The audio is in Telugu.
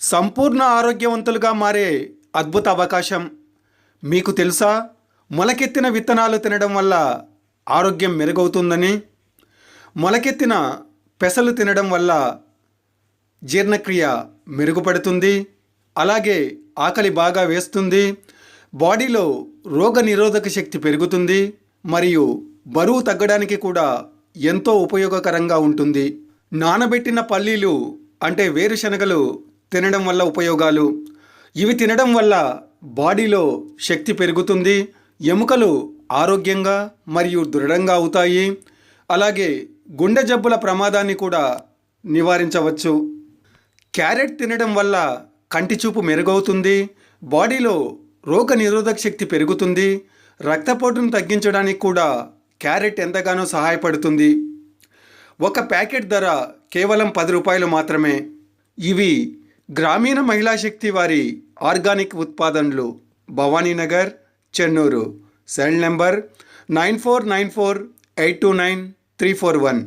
సంపూర్ణ ఆరోగ్యవంతులుగా మారే అద్భుత అవకాశం. మీకు తెలుసా? మొలకెత్తిన విత్తనాలు తినడం వల్ల ఆరోగ్యం మెరుగవుతుందని. మొలకెత్తిన పెసలు తినడం వల్ల జీర్ణక్రియ మెరుగుపడుతుంది. అలాగే ఆకలి బాగా వేస్తుంది. బాడీలో రోగ నిరోధక శక్తి పెరుగుతుంది. మరియు బరువు తగ్గడానికి కూడా ఎంతో ఉపయోగకరంగా ఉంటుంది. నానబెట్టిన పల్లీలు అంటే వేరుశనగలు తినడం వల్ల ఉపయోగాలు? ఇవి తినడం వల్ల బాడీలో శక్తి పెరుగుతుంది ఎముకలు ఆరోగ్యంగా మరియు దృఢంగా అవుతాయి. అలాగే గుండె జబ్బుల ప్రమాదాన్ని కూడా నివారించవచ్చు. క్యారెట్ తినడం వల్ల కంటి చూపు మెరుగవుతుంది బాడీలో రోగ నిరోధక శక్తి పెరుగుతుంది రక్తపోటును తగ్గించడానికి కూడా క్యారెట్ ఎంతగానో సహాయపడుతుంది. ఒక ప్యాకెట్ ధర కేవలం పది రూపాయలు మాత్రమే. ఇవి గ్రామీణ మహిళా శక్తి వారి organic ఉత్పాదనలు Bhavaninagar Chennur. Cell number nine four nine four eight two nine three four one.